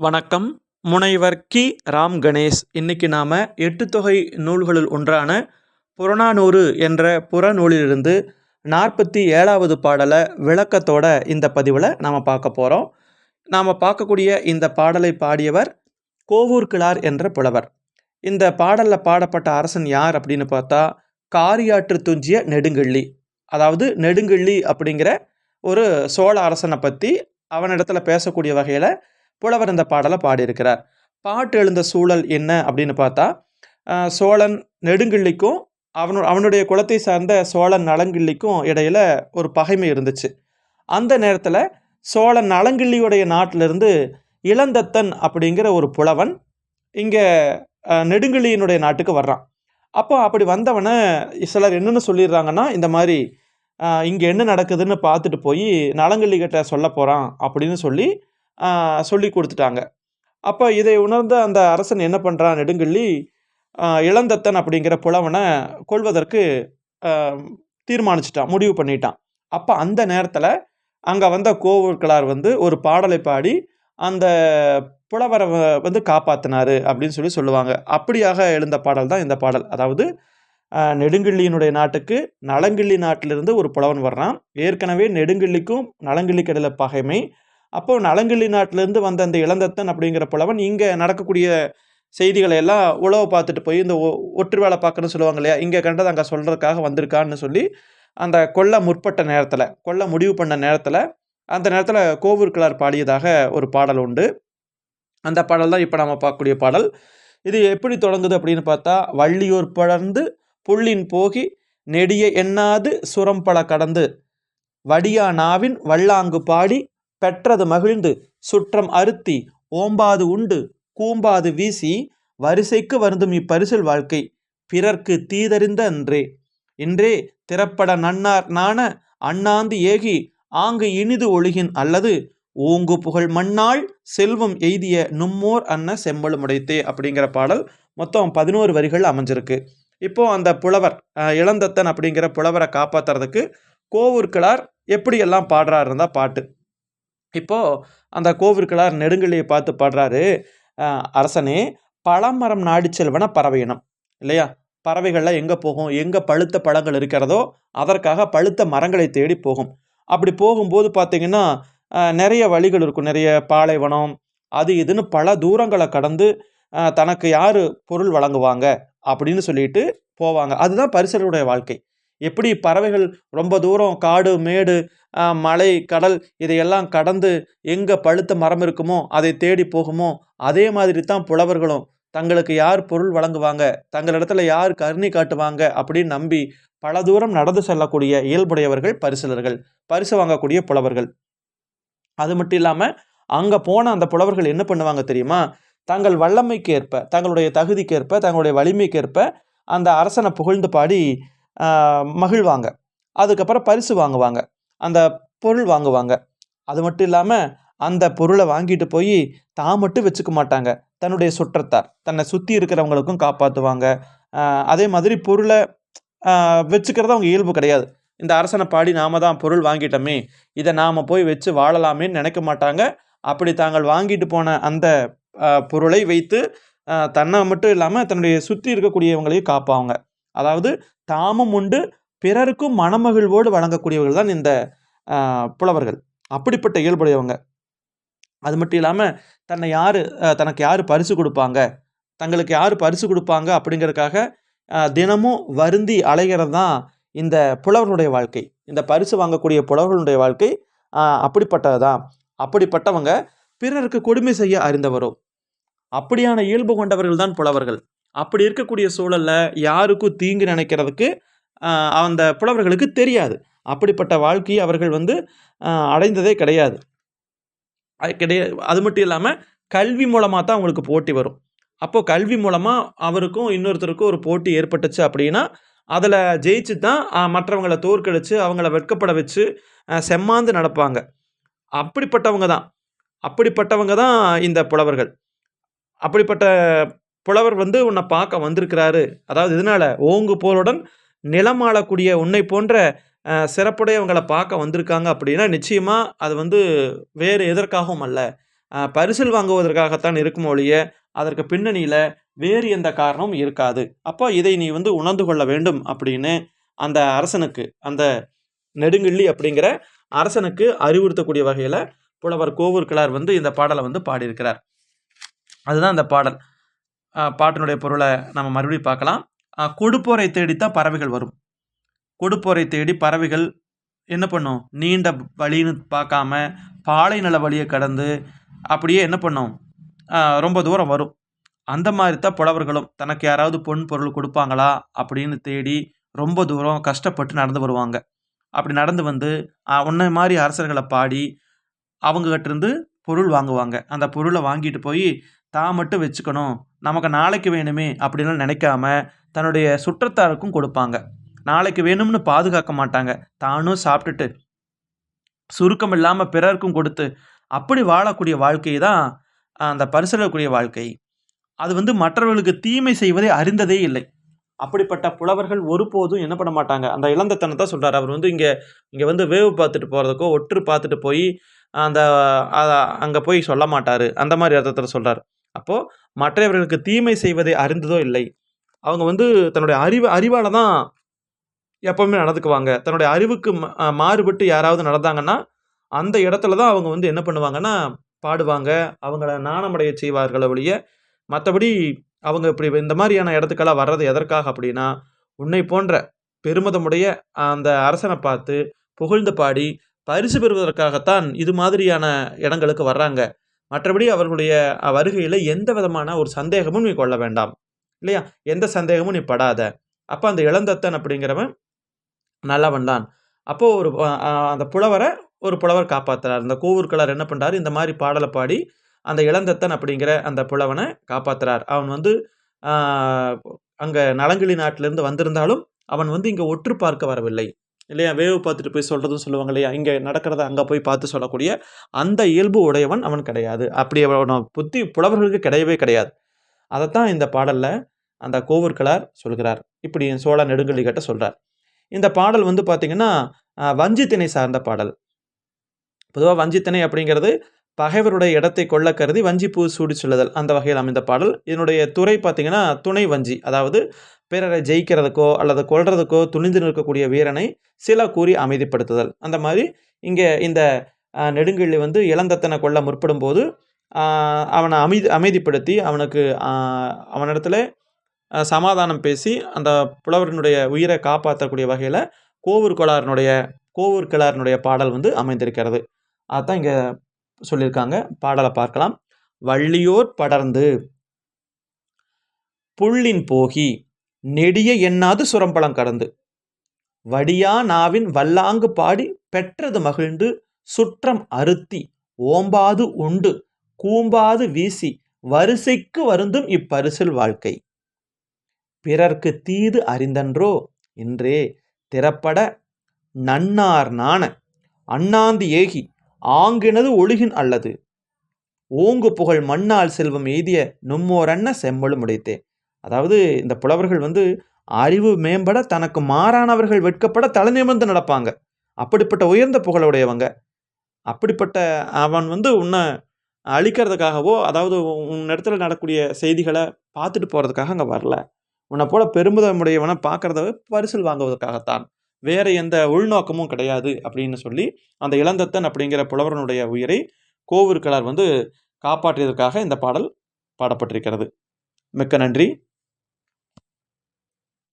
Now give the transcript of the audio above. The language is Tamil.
வணக்கம். முனைவர் கி. ராம் கணேஷ். இன்னைக்கு நாம் எட்டு தொகை நூல்களுள் ஒன்றான புறநானூறு என்ற புறநூலிலிருந்து நாற்பத்தி ஏழாவது பாடலை விளக்கத்தோட இந்த பதிவில் நாம் பார்க்க போகிறோம் நாம் பார்க்கக்கூடிய இந்த பாடலை பாடியவர் கோவூர் கிளார் என்ற புலவர். இந்த பாடலில் பாடப்பட்ட அரசன் யார் அப்படின்னு பார்த்தா காரியாற்று துஞ்சிய நெடுங்கள்ளி. அதாவது நெடுங்கள்ளி அப்படிங்கிற ஒரு சோழ அரசனை பற்றி அவனிடத்தில் பேசக்கூடிய வகையில் புலவர் இந்த பாடலை பாடியிருக்கிறார். பாட்டு எழுந்த சூழல் என்ன அப்படின்னு பார்த்தா சோழன் நெடுங்கிள்ளிக்கும் அவனு அவனுடைய குலத்தை சார்ந்த சோழன் நலங்கிள்ளிக்கும் இடையில ஒரு பகைமை இருந்துச்சு. அந்த நேரத்தில் சோழன் நலங்கிள்ளியுடைய நாட்டிலிருந்து இளந்தத்தன் அப்படிங்கிற ஒரு புலவன் இங்கே நெடுங்கிள்ளியினுடைய நாட்டுக்கு வர்றான். அப்போ அப்படி வந்தவனை சிலர் என்னென்னு சொல்லிடுறாங்கன்னா இந்த மாதிரி இங்கே என்ன நடக்குதுன்னு பார்த்துட்டு போய் நலங்கிள்ளி கிட்ட சொல்ல போகிறான் அப்படின்னு சொல்லி சொல்லி கொடுத்துட்டாங்க. அப்போ இதை உணர்ந்த அந்த அரசன் என்ன பண்ணுறான் நெடுங்கிள்ளி இளந்தத்தன் அப்படிங்கிற புலவனை கொள்வதற்கு தீர்மானிச்சிட்டான் முடிவு பண்ணிட்டான். அப்போ அந்த நேரத்தில் அங்கே வந்த கோவூர்களார் வந்து ஒரு பாடலை பாடி அந்த புலவரை வந்து காப்பாத்தினாரு அப்படின்னு சொல்லி சொல்லுவாங்க. அப்படியாக எழுந்த பாடல் தான் இந்த பாடல். அதாவது நெடுங்கிள்ளியினுடைய நாட்டுக்கு நலங்கிள்ளி நாட்டிலிருந்து ஒரு புலவன் வர்றான். ஏற்கனவே நெடுங்கிள்ளிக்கும் நலங்கிள்ளிக்கு இடையில பகைமை அப்போ நலங்கிள்ளி நாட்டிலேருந்து வந்த அந்த இளந்தத்தன் அப்படிங்கிற புலவன் இங்கே நடக்கக்கூடிய செய்திகளை எல்லாம் உழவை பார்த்துட்டு போய் இந்த ஒ- ஒற்று வேலை பார்க்கணும்னு சொல்லுவாங்க இல்லையா? இங்கே கண்டது அங்கே சொல்கிறதுக்காக வந்திருக்கான்னு சொல்லி அந்த கொல்ல முற்பட்ட நேரத்தில் கொல்ல முடிவு பண்ண நேரத்தில் அந்த நேரத்தில் கோவூர் கிளார் பாடியதாக ஒரு பாடல் உண்டு. அந்த பாடல் தான் இப்போ நம்ம பார்க்கக்கூடிய பாடல். இது எப்படி தொடங்குது அப்படின்னு பார்த்தா வள்ளியூர் படர்ந்து புள்ளின் போகி நெடிய எண்ணாது சுரம்பல கடந்து வடியா நாவின் வல்லாங்கு பாடி பெற்றது மகிழ்ந்து சுற்றம் அருத்தி ஓம்பாது உண்டு கூம்பாது வீசி வரிசைக்கு வருந்தும் இப்பரிசல் வாழ்க்கை. பிறர்க்கு தீதறிந்த அன்றே. இன்றே திறப்பட நன்னார் நாண அண்ணாந்து ஏகி ஆங்கு இனிது ஒழுகின் அல்லது ஓங்கு புகழ் மண்ணாள் செல்வம் எய்திய நும்மோர் அன்ன செம்பலும் உடைத்தே அப்படிங்கிற பாடல் மொத்தம் பதினோரு வரிகள் அமைஞ்சிருக்கு. இப்போ அந்த புலவர் இளந்தத்தன் அப்படிங்கிற புலவரை காப்பாத்துறதுக்கு கோவூர்கிழார் எப்படியெல்லாம் பாடுறாருந்தா பாட்டு. இப்போது அந்த கோவிற்கிழார் நெடுங்கல்லியை பார்த்து பாடுறாரு அரசனே பழமரம் நாடி செல்வன பறவையினம் இல்லையா? பறவைகள்லாம் எங்கே போகும்? எங்கே பழுத்த பழங்கள் இருக்கிறதோ அதற்காக பழுத்த மரங்களை தேடி போகும். அப்படி போகும்போது பார்த்திங்கன்னா நிறைய வழிகள் இருக்கும். நிறைய பாலைவனம் அது இதுன்னு பல தூரங்களை கடந்து தனக்கு யார் பொருள் வழங்குவாங்க? அப்படின்னு சொல்லிட்டு போவாங்க. அதுதான் பரிசருடைய வாழ்க்கை. எப்படி பறவைகள் ரொம்ப தூரம் காடு மேடு மலை கடல் இதையெல்லாம் கடந்து எங்கே பழுத்த மரம் இருக்குமோ அதை தேடி போகுமோ அதே மாதிரி தான் புலவர்களும். தங்களுக்கு யார் பொருள் வழங்குவாங்க? தங்களிடத்துல யார் கருணை காட்டுவாங்க? அப்படின்னு நம்பி பல தூரம் நடந்து செல்லக்கூடிய இயல்புடையவர்கள் பரிசலர்கள். பரிசு வாங்கக்கூடிய புலவர்கள். அது மட்டும் இல்லாமல் அங்கே போன அந்த புலவர்கள் என்ன பண்ணுவாங்க தெரியுமா? தங்கள் வல்லமைக்கு ஏற்ப தங்களுடைய தகுதிக்கேற்ப தங்களுடைய வலிமைக்கேற்ப அந்த அரசனை புகழ்ந்து பாடி மகிழ்வாங்க அதுக்கப்புறம் பரிசு வாங்குவாங்க. அந்த பொருள் வாங்குவாங்க. அது மட்டும் இல்லாமல் அந்த பொருளை வாங்கிட்டு போய் தான் மட்டும் வச்சுக்க மாட்டாங்க. தன்னுடைய சுற்றத்தார் தன்னை சுற்றி இருக்கிறவங்களுக்கும் காப்பாற்றுவாங்க அதே மாதிரி பொருளை வச்சுக்கிறது அவங்க இயல்பு கிடையாது. இந்த அரசனை பாடி நாம தான் பொருள் வாங்கிட்டோமே இதை நாம் போய் வச்சு வாழலாமேன்னு நினைக்க மாட்டாங்க. அப்படி தாங்கள் வாங்கிட்டு போன அந்த பொருளை வைத்து தன்னை மட்டும் இல்லாமல் தன்னுடைய சுற்றி இருக்கக்கூடியவங்களையும் காப்பாங்க அதாவது தாமும் உண்டு பிறருக்கும் மனமகிழ்வோடு வழங்கக்கூடியவர்கள் தான் இந்த புலவர்கள். அப்படிப்பட்ட இயல்புடையவங்க. அது மட்டும் இல்லாமல் தன்னை யார் தனக்கு யார் பரிசு கொடுப்பாங்க? தங்களுக்கு யார் பரிசு கொடுப்பாங்க? அப்படிங்கிறதுக்காக தினமும் வருந்தி அலைகிறது தான் இந்த புலவர்களுடைய வாழ்க்கை. இந்த பரிசு வாங்கக்கூடிய புலவர்களுடைய வாழ்க்கை அப்படிப்பட்டது தான். அப்படிப்பட்டவங்க பிறருக்கு கொடுமை செய்ய அறிந்தவரோ. அப்படியான இயல்பு கொண்டவர்கள் தான் புலவர்கள். அப்படி இருக்கக்கூடிய சூழல்ல யாருக்கும் தீங்கு நினைக்கிறதுக்கு அந்த புலவர்களுக்கு தெரியாது. அப்படிப்பட்ட வாழ்க்கையை அவர்கள் வந்து அடைந்ததே கிடையாது. அது கிடையாது அது மட்டும் இல்லாமல் கல்வி மூலமாக தான் அவங்களுக்கு போட்டி வரும். அப்போது கல்வி மூலமாக அவருக்கும் இன்னொருத்தருக்கும் ஒரு போட்டி ஏற்பட்டுச்சு அப்படின்னா அதில் ஜெயிச்சு தான் மற்றவங்களை தோற்கடிச்சு அவங்கள வெட்கப்பட வச்சு செம்மாந்து நடப்பாங்க. அப்படிப்பட்டவங்க தான். அப்படிப்பட்டவங்க தான் இந்த புலவர்கள். அப்படிப்பட்ட புலவர் வந்து உன்னை பார்க்க வந்திருக்கிறாரு. அதாவது இதனால ஓங்கு போருடன் நிலமாளக்கூடிய உன்னை போன்ற சிறப்புடையவங்களை பார்க்க வந்திருக்காங்க அப்படின்னா நிச்சயமாக அது வந்து வேறு எதற்காகவும் அல்ல. பரிசில் வாங்குவதற்காகத்தான் இருக்கும் ஒழிய அதற்கு பின்னணியில் வேறு எந்த காரணமும் இருக்காது. அப்போ இதை நீ வந்து உணர்ந்து கொள்ள வேண்டும் அப்படின்னு அந்த அரசனுக்கு அந்த நெடுங்கிள்ளி அப்படிங்கிற அரசனுக்கு அறிவுறுத்தக்கூடிய வகையில் புலவர் கோவூர் கிளார் வந்து இந்த பாடலை வந்து பாடியிருக்கிறார். அதுதான் அந்த பாடல். பாட்டினுடைய பொருளை நம்ம மறுபடியும் பார்க்கலாம். கொடுப்போரை தேடித்தான் பறவைகள் வரும். கொடுப்போரை தேடி பறவைகள் என்ன பண்ணும்? நீண்ட வழின்னு பார்க்காம பாலை நில வழியை கடந்து அப்படியே என்ன பண்ணும்? ரொம்ப தூரம் வரும். அந்த மாதிரி தான் புலவர்களும் தனக்கு யாராவது பொன் பொருள் கொடுப்பாங்களா அப்படின்னு தேடி ரொம்ப தூரம் கஷ்டப்பட்டு நடந்து வருவாங்க. அப்படி நடந்து வந்து உன்ன உன்னை மாதிரி அரசர்களை பாடி அவங்ககிட்ட இருந்து பொருள் வாங்குவாங்க. அந்த பொருளை வாங்கிட்டு போய் தான் மட்டும் வச்சுக்கணும். நமக்கு நாளைக்கு வேணுமே அப்படின்லாம் நினைக்காம தன்னுடைய சுற்றத்தாருக்கும் கொடுப்பாங்க. நாளைக்கு வேணும்னு பாதுகாக்க மாட்டாங்க. தானும் சாப்பிட்டுட்டு சுருக்கம் இல்லாமல் பிறருக்கும் கொடுத்து அப்படி வாழக்கூடிய வாழ்க்கை தான் அந்த பரிசலக்கூடிய வாழ்க்கை. அது வந்து மற்றவர்களுக்கு தீமை செய்வதை அறிந்ததே இல்லை. அப்படிப்பட்ட புலவர்கள் ஒருபோதும் என்ன பண்ண மாட்டாங்க. அந்த இளந்தத்தனத்தை சொல்கிறார் அவர் வந்து இங்கே இங்கே வந்து வேவு பார்த்துட்டு போகிறதுக்கோ ஒற்று பார்த்துட்டு போய் அந்த அங்கே போய் சொல்ல மாட்டார். அந்த மாதிரி அர்த்தத்தில் சொல்கிறார் அப்போது மற்றவர்களுக்கு தீமை செய்வதை அறிந்ததோ இல்லை. அவங்க வந்து தன்னுடைய அறிவு அறிவால் தான் எப்பவுமே நடந்துக்குவாங்க. தன்னுடைய அறிவுக்கு மாறுபட்டு யாராவது நடந்தாங்கன்னா அந்த இடத்துல தான் அவங்க வந்து என்ன பண்ணுவாங்கன்னா பாடுவாங்க. அவங்கள நாணமடைய செய்வார்கள் ஒழிய மற்றபடி அவங்க இப்படி இந்த மாதிரியான இடத்துக்கெல்லாம் வர்றது எதற்காக அப்படின்னா உன்னை போன்ற பெருமிதமுடைய அந்த அரசனை பார்த்து புகழ்ந்து பாடி பரிசு பெறுவதற்காகத்தான் இது மாதிரியான இடங்களுக்கு வர்றாங்க. மற்றபடி அவர்களுடைய வருகையில் எந்த விதமான ஒரு சந்தேகமும் நீ கொள்ள வேண்டாம். இல்லையா? எந்த சந்தேகமும் நீ படாத. அப்போ அந்த இளந்தத்தன் அப்படிங்கிறவன் நல்லவன் தான். அப்போது ஒரு அந்த புலவரை ஒரு புலவர் காப்பாற்றுறார் இந்த கோவூர்கலர் என்ன பண்றாரு? இந்த மாதிரி பாடலை பாடி அந்த இளந்தத்தன் அப்படிங்கிற அந்த புலவனை காப்பாற்றுறார் அவன் வந்து அங்கே நலங்கிளி நாட்டிலேருந்து வந்திருந்தாலும் அவன் வந்து இங்கே ஒற்று பார்க்க வரவில்லை. இல்லையா? வேவு பார்த்துட்டு போய் சொல்கிறதும் சொல்லுவாங்க இல்லையா? இங்கே நடக்கிறத அங்கே போய் பார்த்து சொல்லக்கூடிய அந்த இயல்பு உடையவன் அவன் கிடையாது. அப்படி அவன புத்தி புலவர்களுக்கு கிடையவே கிடையாது. அதைத்தான் இந்த பாடலில் அந்த கோவூர்கலார் சொல்கிறார். இப்படி சோழ நெடுங்கலி சொல்கிறார் இந்த பாடல் வந்து பார்த்திங்கன்னா வஞ்சித்திணை சார்ந்த பாடல். பொதுவாக வஞ்சித்திணை அப்படிங்கிறது பகைவருடைய இடத்தை கொள்ள கருதி வஞ்சிப்பூ சூடி சொல்லுதல் அந்த வகையில் அமைந்த பாடல். இதனுடைய துறை பார்த்திங்கன்னா துணை வஞ்சி. அதாவது பிறரை ஜெயிக்கிறதுக்கோ அல்லது கொல்றதுக்கோ துணிந்து நிற்கக்கூடிய வீரனை சில கூறி அமைதிப்படுத்துதல். அந்த மாதிரி இங்கே இந்த நெடுங்கிள்ளி வந்து இளந்தத்தனை கொல்ல முற்படும் போது அவனை அமைதி அமைதிப்படுத்தி அவனுக்கு அவனிடத்துல சமாதானம் பேசி அந்த புலவரினுடைய உயிரை காப்பாற்றக்கூடிய வகையில் கோவூர் கோளாறுனுடைய கோவூர் கிளாரினுடைய பாடல் வந்து அமைந்திருக்கிறது. அதான் இங்கே சொல்லியிருக்காங்க. பாடலை பார்க்கலாம். வள்ளியோர் படர்ந்து. புள்ளின் போகி. நெடிய எண்ணாது சுரம்பலம் கடந்து. வடியா நாவின் வல்லாங்கு பாடி பெற்றது மகிழ்ந்து. சுற்றம் அறுத்தி. ஓம்பாது உண்டு. கூம்பாது வீசி. வரிசைக்கு வருந்தும் இப்பரிசில் வாழ்க்கை. பிறர்க்கு தீது அறிந்தன்றோ? என்றே திறப்பட நன்னார் நாண. அண்ணாந்து ஏகி. ஆங்கினது ஒழுகின் அல்லது. ஓங்கு புகழ் மண்ணால் செல்வம் எய்திய நும்மோரன்ன செம்மொழு முடைத்தே அதாவது இந்த புலவர்கள் வந்து அறிவு மேம்பட தனக்கு மாறானவர்கள் வெட்கப்பட தலை நிமிர்ந்து நடப்பாங்க. அப்படிப்பட்ட உயர்ந்த புகழுடையவங்க அப்படிப்பட்ட அவன் வந்து உன்னை அழிக்கிறதுக்காகவோ அதாவது உன் இடத்துல நடக்கக்கூடிய செய்திகளை பார்த்துட்டு போகிறதுக்காக அங்கே வரல. உன்னை போல பெருமிதமுடையவனை பார்க்கறத பரிசில் வாங்குவதற்காகத்தான். வேறு எந்த உள்நோக்கமும் கிடையாது அப்படின்னு சொல்லி அந்த இளந்தத்தன் அப்படிங்கிற புலவரனுடைய உயிரை கோவூர்களார் வந்து காப்பாற்றியதற்காக இந்த பாடல் பாடப்பட்டிருக்கிறது. மிக்க நன்றி.